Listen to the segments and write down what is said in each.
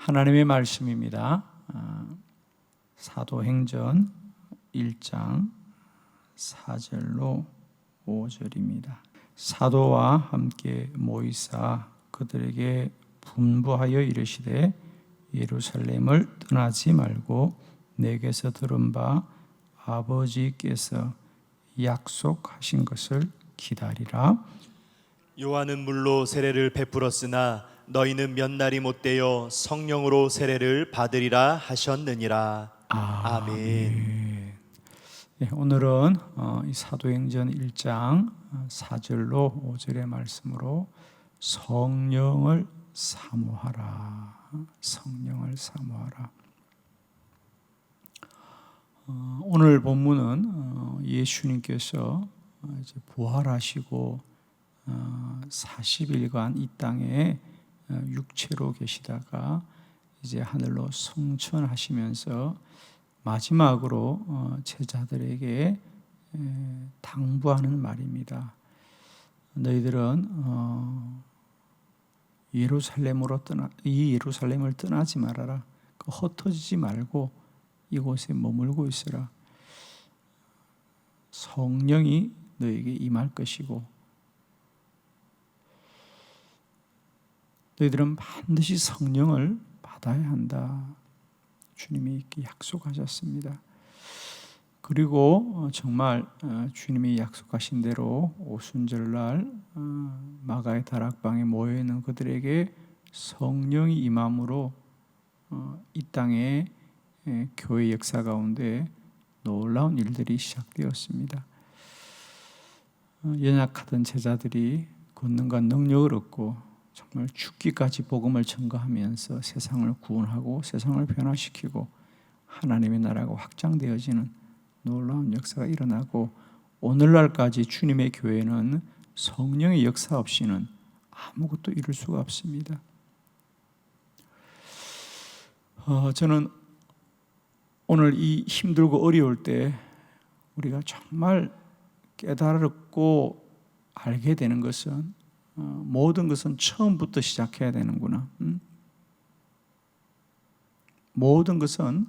하나님의 말씀입니다. 아, 사도행전 1장 4절로 5절입니다. 사도와 함께 모이사 그들에게 분부하여 이르시되 예루살렘을 떠나지 말고 내게서 들은 바 아버지께서 약속하신 것을 기다리라. 요한은 물로 세례를 베풀었으나 너희는 몇 날이 못되어 성령으로 세례를 받으리라 하셨느니라. 아멘. 네, 오늘은 어, 이 사도행전 1장 4절로 5절의 말씀으로 성령을 사모하라. 성령을 사모하라. 어, 오늘 본문은 어, 예수님께서 어, 부활하시고 어, 40일간 이 땅에 어, 육체로 계시다가 이제 하늘로 성천하시면서 마지막으로 어, 제자들에게 에, 당부하는 말입니다. 너희들은 어, 예루살렘으로 떠나 이 예루살렘을 떠나지 말아라. 그 흩어지지 말고 이곳에 머물고 있으라. 성령이 너에게 임할 것이고 너희들은 반드시 성령을 받아야 한다. 주님이 이렇게 약속하셨습니다. 그리고 어, 정말 어, 주님이 약속하신 대로 오순절날 어, 마가의 다락방에 모여 있는 그들에게 성령이 임함으로 이 에, 교회 역사 가운데 놀라운 일들이 시작되었습니다. 연약하던 제자들이 권능과 능력을 얻고 정말 죽기까지 복음을 전거하면서 세상을 구원하고 세상을 변화시키고 하나님의 나라가 확장되어지는 놀라운 역사가 일어나고 오늘날까지 주님의 교회는 성령의 역사 없이는 아무것도 이룰 수가 없습니다. 어, 저는 오늘 이 힘들고 어려울 때 우리가 정말 깨달았고 알게 되는 것은 어, 모든 것은 처음부터 시작해야 되는구나. 음? 모든 것은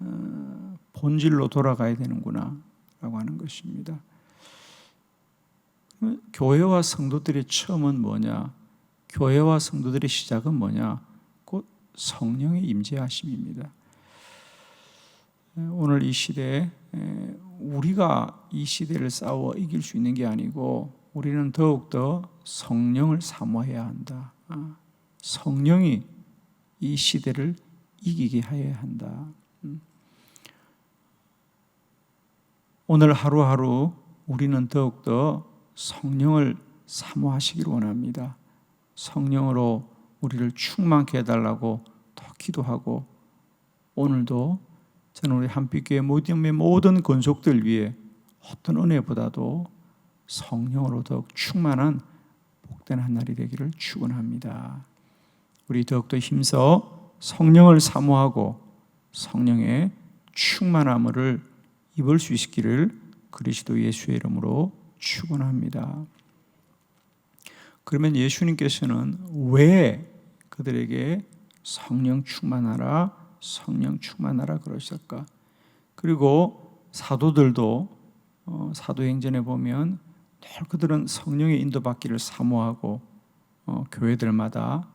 어, 본질로 돌아가야 되는구나라고 하는 것입니다. 어, 교회와 성도들의 처음은 뭐냐? 교회와 성도들의 시작은 뭐냐? 곧 성령의 임재하심입니다. 오늘 이 시대에 우리가 이 시대를 싸워 이길 수 있는 게 아니고 우리는 더욱더 성령을 사모해야 한다. 아, 성령이 이 시대를 이기게 해야 한다. 음. 오늘 하루하루 우리는 더욱더 성령을 사모하시기를 원합니다. 성령으로 우리를 충만케 해달라고 더 기도하고 오늘도 저는 우리 한빛교회 모든 모든 건속들 위해 어떤 은혜보다도 성령으로 더욱 충만한 복된 한 날이 되기를 축원합니다. 우리 더욱더 힘써 성령을 사모하고 성령의 충만함을 입을 수 있기를 그리스도 예수의 이름으로 축원합니다. 그러면 예수님께서는 왜 그들에게 성령 충만하라, 성령 충만하라 그러셨까? 그리고 사도들도 어, 사도행전에 보면 늘 그들은 성령의 인도받기를 사모하고 어, 교회들마다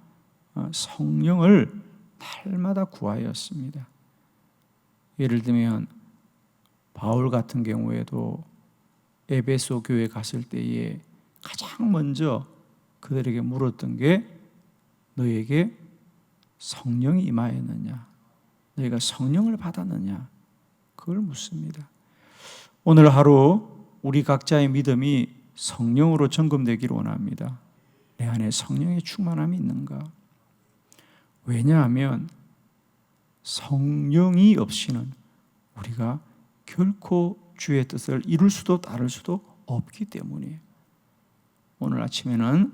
어, 성령을 날마다 구하였습니다. 예를 들면 바울 같은 경우에도 에베소 교회 갔을 때에 가장 먼저 그들에게 물었던 게 너에게 성령이 임하였느냐? 너희가 성령을 받았느냐? 그걸 묻습니다. 오늘 하루 우리 각자의 믿음이 성령으로 점검되기를 원합니다. 내 안에 성령의 충만함이 있는가? 왜냐하면 성령이 없이는 우리가 결코 주의 뜻을 이룰 수도 따를 수도 없기 때문이에요. 오늘 아침에는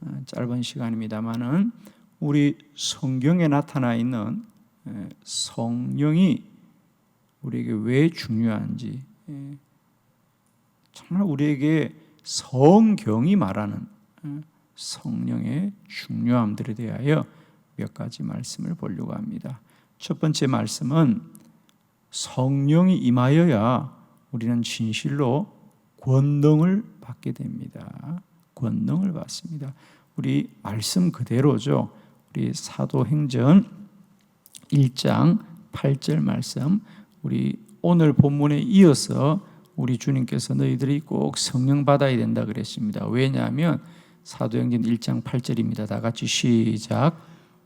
어, 짧은 시간입니다만은 우리 성경에 나타나 있는 성령이 우리에게 왜 중요한지 정말 우리에게 성경이 말하는 성령의 중요함들에 대하여 몇 가지 말씀을 보려고 합니다. 첫 번째 말씀은 성령이 임하여야 우리는 진실로 권능을 받게 됩니다. 권능을 받습니다. 우리 말씀 그대로죠. 우리 사도행전 1장 8절 말씀 우리 오늘 본문에 이어서 우리 주님께서 너희들이 꼭 성령 받아야 된다 그랬습니다. 왜냐하면 사도행전 1장 8절입니다. 다 같이 시작.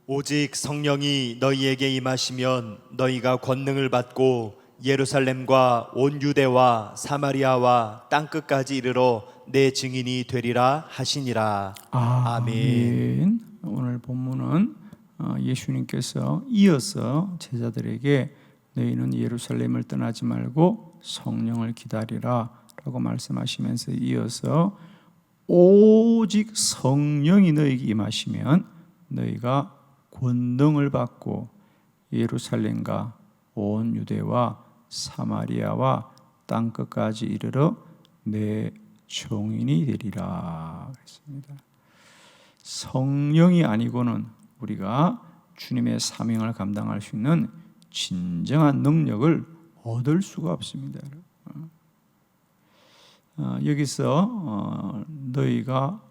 오직 성령이 너희에게 임하시면 너희가 권능을 받고 예루살렘과 온 유대와 사마리아와 땅 끝까지 이르러 내 증인이 되리라 하시니라. 아멘. 오늘 본문은 어, 예수님께서 이어서 제자들에게 너희는 예루살렘을 떠나지 말고 성령을 기다리라 라고 말씀하시면서 이어서 오직 성령이 너희에게 임하시면 너희가 권능을 받고 예루살렘과 온 유대와 사마리아와 땅 끝까지 이르러 내 종인이 되리라 그랬습니다. 성령이 아니고는 우리가 주님의 사명을 감당할 수 있는 진정한 능력을 얻을 수가 없습니다. 어, 여기서 어, 너희가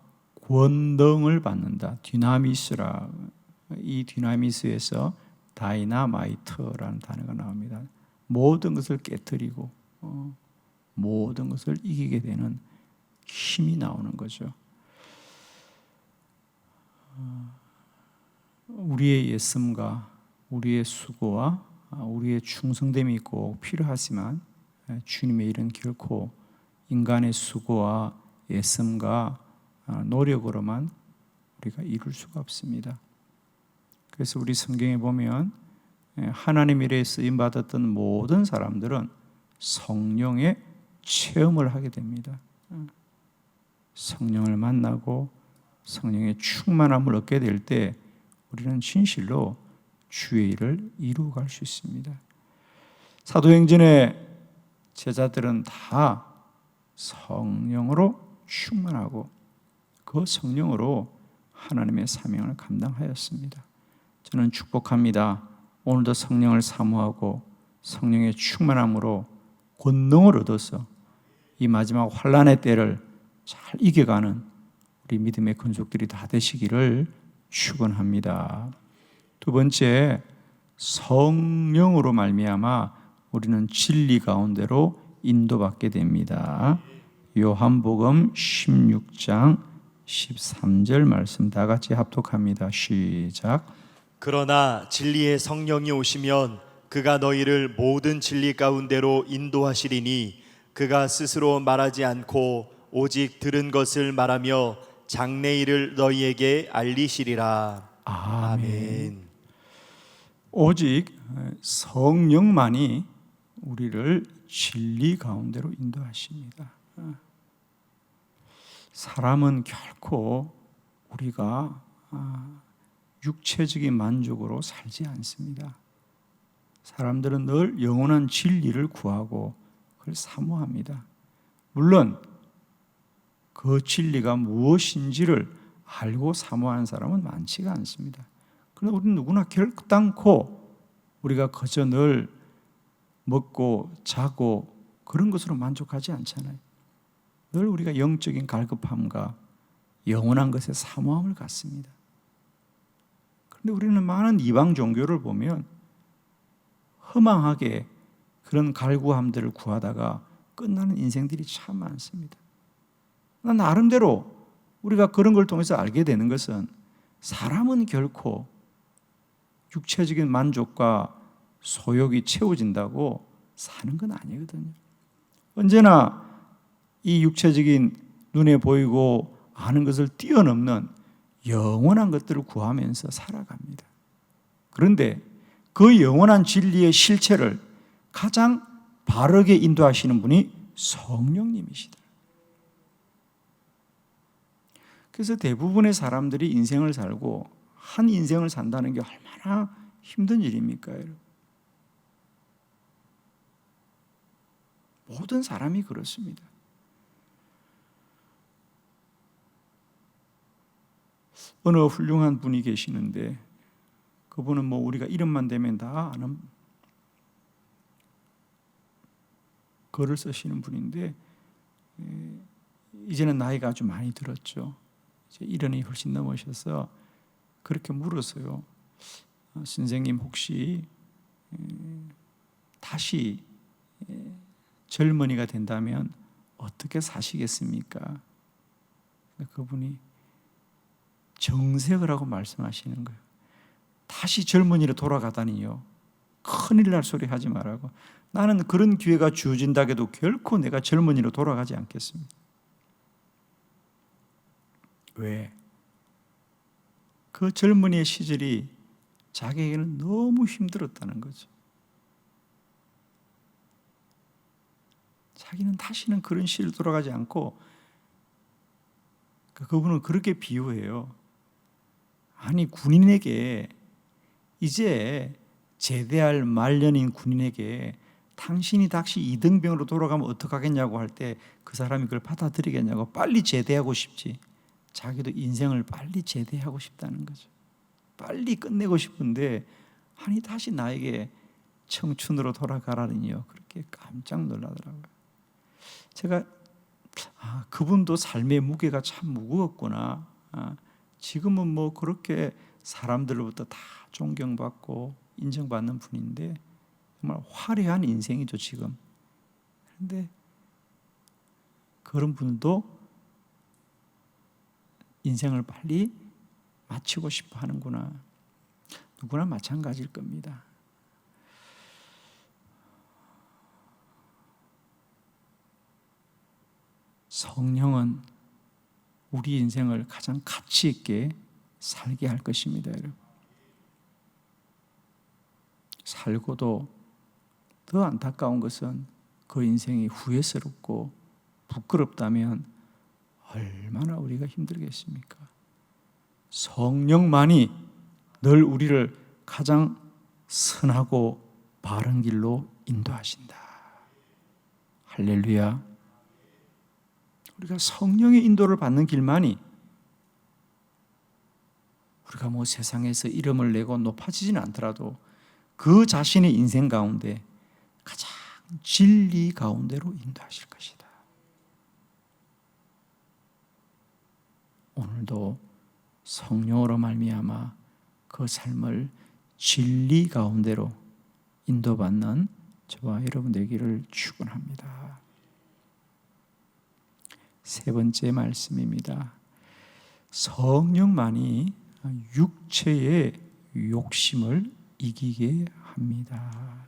권능을 받는다. 디나미스라 이 디나미스에서 다이나마이트라는 단어가 나옵니다. 모든 것을 깨뜨리고 어, 모든 것을 이기게 되는 힘이 나오는 거죠. 어, 우리의 예씀과 우리의 수고와 우리의 충성됨이 꼭 필요하지만 주님의 일은 결코 인간의 수고와 애씀과 노력으로만 우리가 이룰 수가 없습니다. 그래서 우리 성경에 보면 하나님 일에 쓰임 받았던 모든 사람들은 성령의 체험을 하게 됩니다. 성령을 만나고 성령의 충만함을 얻게 될 때 우리는 진실로 주의 일을 이루어갈 수 있습니다. 사도행전의 제자들은 다 성령으로 충만하고 그 성령으로 하나님의 사명을 감당하였습니다. 저는 축복합니다. 오늘도 성령을 사모하고 성령의 충만함으로 권능을 얻어서 이 마지막 환란의 때를 잘 이겨가는 우리 믿음의 근속들이 다 되시기를 축원합니다. 두 번째 성령으로 말미암아 우리는 진리 가운데로 인도받게 됩니다. 요한복음 16장 13절 말씀 다 같이 합독합니다. 시작. 그러나 진리의 성령이 오시면 그가 너희를 모든 진리 가운데로 인도하시리니 그가 스스로 말하지 않고 오직 들은 것을 말하며 장래일을 너희에게 알리시리라. 아멘. 오직 성령만이 우리를 진리 가운데로 인도하십니다. 사람은 결코 우리가 아, 육체적인 만족으로 살지 않습니다. 사람들은 늘 영원한 진리를 구하고 그걸 사모합니다. 물론 그 진리가 무엇인지를 알고 사모하는 사람은 많지가 않습니다. 그러나 우리는 누구나 결단코 우리가 그저 늘 먹고 자고 그런 것으로 만족하지 않잖아요. 늘 우리가 영적인 갈급함과 영원한 것에 사모함을 갖습니다. 그런데 우리는 많은 이방 종교를 보면 허망하게 그런 갈구함들을 구하다가 끝나는 인생들이 참 많습니다. 나름대로 우리가 그런 걸 통해서 알게 되는 것은 사람은 결코 육체적인 만족과 소욕이 채워진다고 사는 건 아니거든요. 언제나 이 육체적인 눈에 보이고 아는 것을 뛰어넘는 영원한 것들을 구하면서 살아갑니다. 그런데 그 영원한 진리의 실체를 가장 바르게 인도하시는 분이 성령님이시다. 그래서 대부분의 사람들이 인생을 살고 한 인생을 산다는 게 얼마나 힘든 일입니까? 모든 사람이 그렇습니다. 어느 훌륭한 분이 계시는데 그분은 뭐 우리가 이름만 되면 다 아는 글을 쓰시는 분인데 에, 이제는 나이가 아주 많이 들었죠. 이제 일흔이 훨씬 넘으셔서 그렇게 물었어요. 어, 선생님 혹시 에, 다시 에, 젊은이가 된다면 어떻게 사시겠습니까? 그분이 정색을 하고 말씀하시는 거예요. 다시 젊은이로 돌아가다니요. 큰일 날 소리 하지 말라고. 나는 그런 기회가 주어진다 해도 결코 내가 젊은이로 돌아가지 않겠습니다. 왜? 그 젊은이의 시절이 자기에게는 너무 힘들었다는 거죠. 자기는 다시는 그런 시를 돌아가지 않고 그- 그분은 그렇게 비유해요. 아니 군인에게 이제 제대할 말년인 군인에게 당신이 다시 이등병으로 돌아가면 어떡하겠냐고 할 때 그 사람이 그걸 받아들이겠냐고 빨리 제대하고 싶지. 자기도 인생을 빨리 제대하고 싶다는 거죠. 빨리 끝내고 싶은데 아니 다시 나에게 청춘으로 돌아가라니요. 그렇게 깜짝 놀라더라고요. 제가 아, 그분도 삶의 무게가 참 무거웠구나. 아, 지금은 뭐 그렇게 사람들로부터 다 존경받고 인정받는 분인데 정말 화려한 인생이죠 지금. 그런데 그런 분도 인생을 빨리 마치고 싶어 하는구나. 누구나 마찬가지일 겁니다. 성령은 우리 인생을 가장 가치 있게 살게 할 것입니다, 여러분. 살고도 더 안타까운 것은 그 인생이 후회스럽고 부끄럽다면 얼마나 우리가 힘들겠습니까? 성령만이 늘 우리를 가장 선하고 바른 길로 인도하신다. 할렐루야. 우리가 성령의 인도를 받는 길만이 우리가 뭐 세상에서 이름을 내고 높아지지는 않더라도 그 자신의 인생 가운데 가장 진리 가운데로 인도하실 것이다. 오늘도 성령으로 말미암아 그 삶을 진리 가운데로 인도받는 저와 여러분 되기를 축원합니다. 세 번째 말씀입니다. 성령만이 육체의 욕심을 이기게 합니다.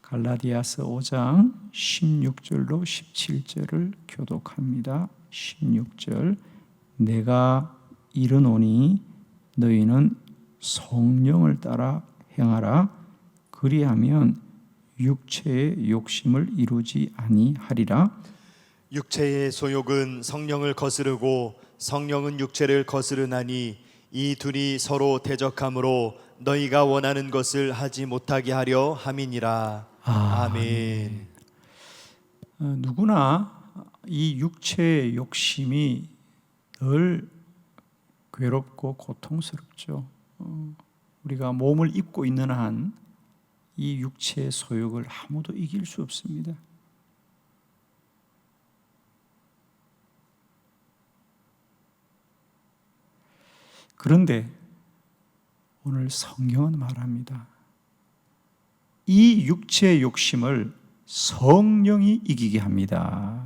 갈라디아서 5장 16절로 17절을 교독합니다. 16절 내가 이르노니 너희는 성령을 따라 행하라 그리하면 육체의 욕심을 이루지 아니하리라 육체의 소욕은 성령을 거스르고 성령은 육체를 거스르나니 이 둘이 서로 대적함으로 너희가 원하는 것을 하지 못하게 하려 함이니라. 아멘. 어, 누구나 이 육체의 욕심이 늘 괴롭고 고통스럽죠. 어, 우리가 몸을 입고 있는 한 이 육체의 소욕을 아무도 이길 수 없습니다. 그런데 오늘 성경은 말합니다. 이 육체의 욕심을 성령이 이기게 합니다.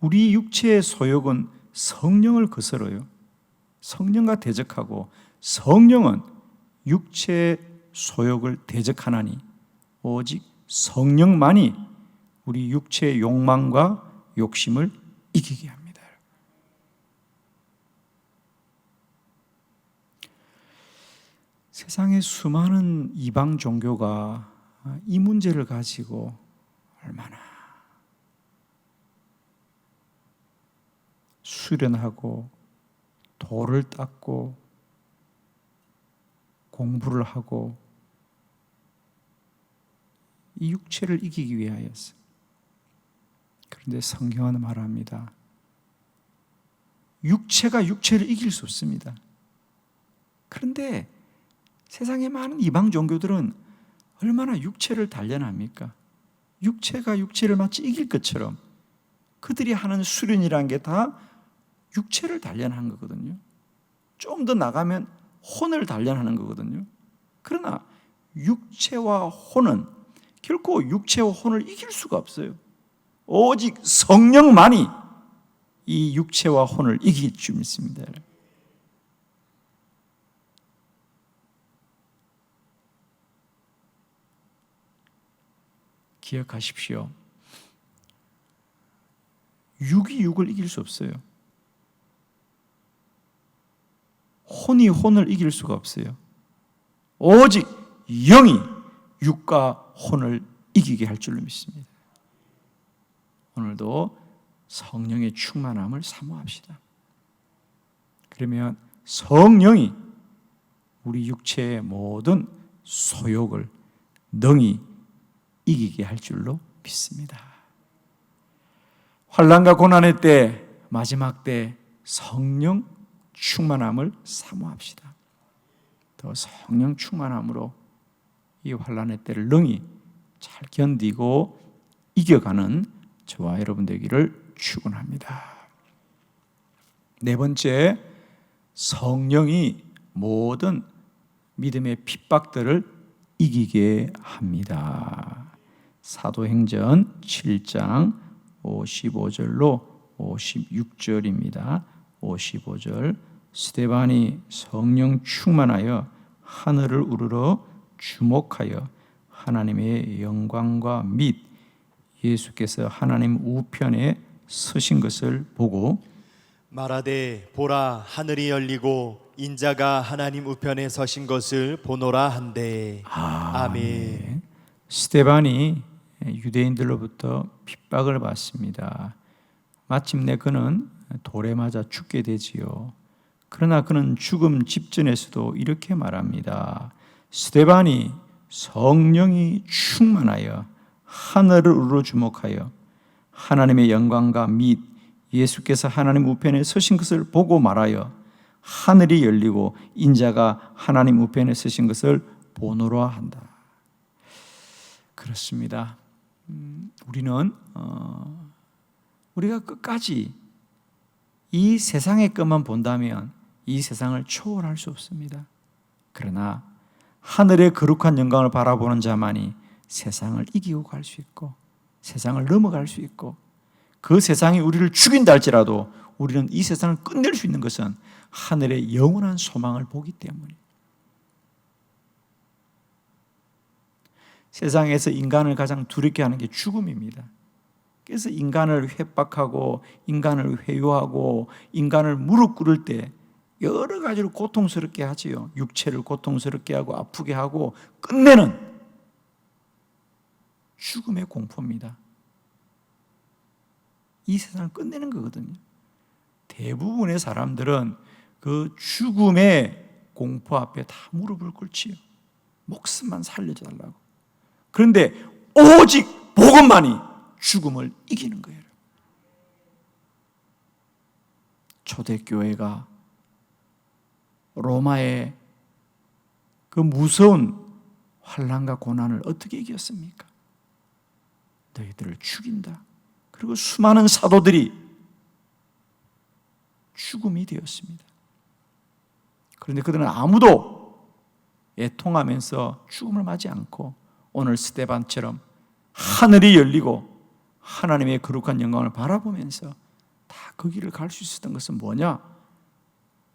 우리 육체의 소욕은 성령을 거스러요. 성령과 대적하고 성령은 육체의 소욕을 대적하나니 오직 성령만이 우리 육체의 욕망과 욕심을 이기게 합니다. 세상에 수많은 이방 종교가 이 문제를 가지고 얼마나 수련하고 돌을 닦고 공부를 하고 이 육체를 이기기 위하여서 그런데 성경은 말합니다. 육체가 육체를 이길 수 없습니다. 그런데 세상의 많은 이방 종교들은 얼마나 육체를 단련합니까? 육체가 육체를 마치 이길 것처럼 그들이 하는 수련이라는 게다 육체를 단련한 거거든요. 좀 더 나가면 혼을 단련하는 거거든요. 그러나 육체와 혼은 결코 육체와 혼을 이길 수가 없어요. 오직 성령만이 이 육체와 혼을 이길 줄 믿습니다. 기억하십시오. 육이 육을 이길 수 없어요. 혼이 혼을 이길 수가 없어요. 오직 영이 육과 혼을 이기게 할 줄로 믿습니다. 오늘도 성령의 충만함을 사모합시다. 그러면 성령이 우리 육체의 모든 소욕을 능히 이기게 할 줄로 믿습니다. 환란과 고난의 때 마지막 때 성령 충만함을 사모합시다. 더 성령 충만함으로 이 환란의 때를 능히 잘 견디고 이겨가는 저와 여러분 되기를 축원합니다. 네 번째 성령이 모든 믿음의 핍박들을 이기게 합니다. 사도행전 7장 55절로 56절입니다. 55절 스테반이 성령 충만하여 하늘을 우러러 주목하여 하나님의 영광과 및 예수께서 하나님 우편에 서신 것을 보고 말하되 보라 하늘이 열리고 인자가 하나님 우편에 서신 것을 보노라 한대 아멘. 스테반이 유대인들로부터 핍박을 받습니다. 마침내 그는 돌에 맞아 죽게 되지요. 그러나 그는 죽음 직전에서도 이렇게 말합니다. 스테반이 성령이 충만하여 하늘을 우러 주목하여 하나님의 영광과 및 예수께서 하나님 우편에 서신 것을 보고 말하여 하늘이 열리고 인자가 하나님 우편에 서신 것을 보노라 한다. 그렇습니다. 음, 우리는 어, 우리가 끝까지 이 세상의 것만 본다면 이 세상을 초월할 수 없습니다. 그러나 하늘의 거룩한 영광을 바라보는 자만이 세상을 이기고 갈 수 있고 세상을 넘어갈 수 있고 그 세상이 우리를 죽인다 할지라도 우리는 이 세상을 끝낼 수 있는 것은 하늘의 영원한 소망을 보기 때문에 세상에서 인간을 가장 두렵게 하는 게 죽음입니다. 그래서 인간을 회박하고 인간을 회유하고 인간을 무릎 꿇을 때 여러 가지로 고통스럽게 하지요. 육체를 고통스럽게 하고 아프게 하고 끝내는 죽음의 공포입니다. 이 세상을 끝내는 거거든요. 대부분의 사람들은 그 죽음의 공포 앞에 다 무릎을 꿇지요. 목숨만 살려달라고. 그런데 오직 복음만이 죽음을 이기는 거예요. 초대교회가 로마의 그 무서운 환란과 고난을 어떻게 이겼습니까? 너희들을 죽인다. 그리고 수많은 사도들이 죽음이 되었습니다. 그런데 그들은 아무도 애통하면서 죽음을 맞지 않고 오늘 스테반처럼 하늘이 열리고 하나님의 거룩한 영광을 바라보면서 다그 길을 갈수 있었던 것은 뭐냐?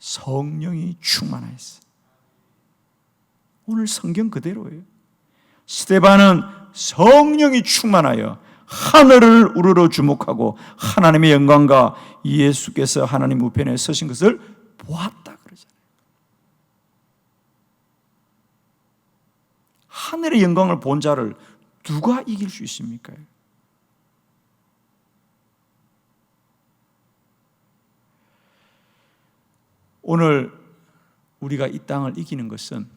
성령이 충만하였어. 오늘 성경 그대로예요. 스테반은 성령이 충만하여 하늘을 우러러 주목하고 하나님의 영광과 예수께서 하나님 우편에 서신 것을 보았다 그러잖아요. 하늘의 영광을 본 자를 누가 이길 수 있습니까? 오늘 우리가 이 땅을 이기는 것은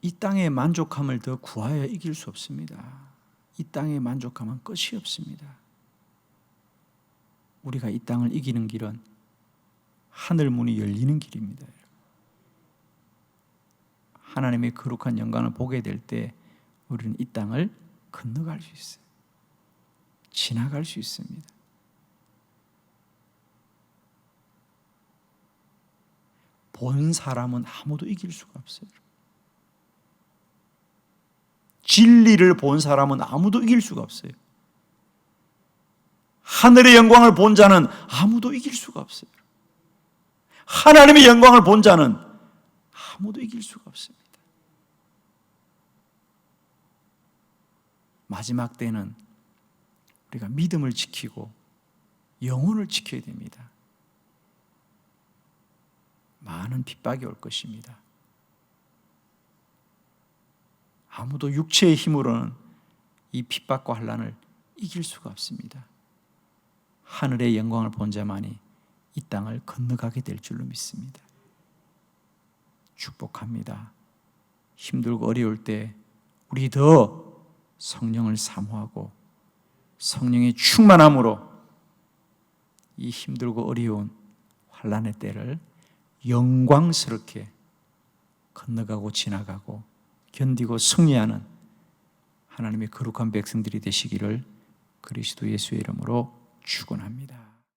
이 땅의 만족함을 더 구하여 이길 수 없습니다. 이 땅의 만족함은 끝이 없습니다. 우리가 이 땅을 이기는 길은 하늘 문이 열리는 길입니다. 하나님의 거룩한 영광을 보게 될 때 우리는 이 땅을 건너갈 수 있어요. 지나갈 수 있습니다. 본 사람은 아무도 이길 수가 없어요. 진리를 본 사람은 아무도 이길 수가 없어요. 하늘의 영광을 본 자는 아무도 이길 수가 없어요. 하나님의 영광을 본 자는 아무도 이길 수가 없습니다. 마지막 때는 우리가 믿음을 지키고 영혼을 지켜야 됩니다. 많은 핍박이 올 것입니다. 아무도 육체의 힘으로는 이 핍박과 환란을 이길 수가 없습니다. 하늘의 영광을 본 자만이 이 땅을 건너가게 될 줄로 믿습니다. 축복합니다. 힘들고 어려울 때 우리 더 성령을 사모하고 성령의 충만함으로 이 힘들고 어려운 환란의 때를 영광스럽게 건너가고 지나가고 견디고 승리하는 하나님의 거룩한 백성들이 되시기를 그리스도 예수의 이름으로 축원합니다.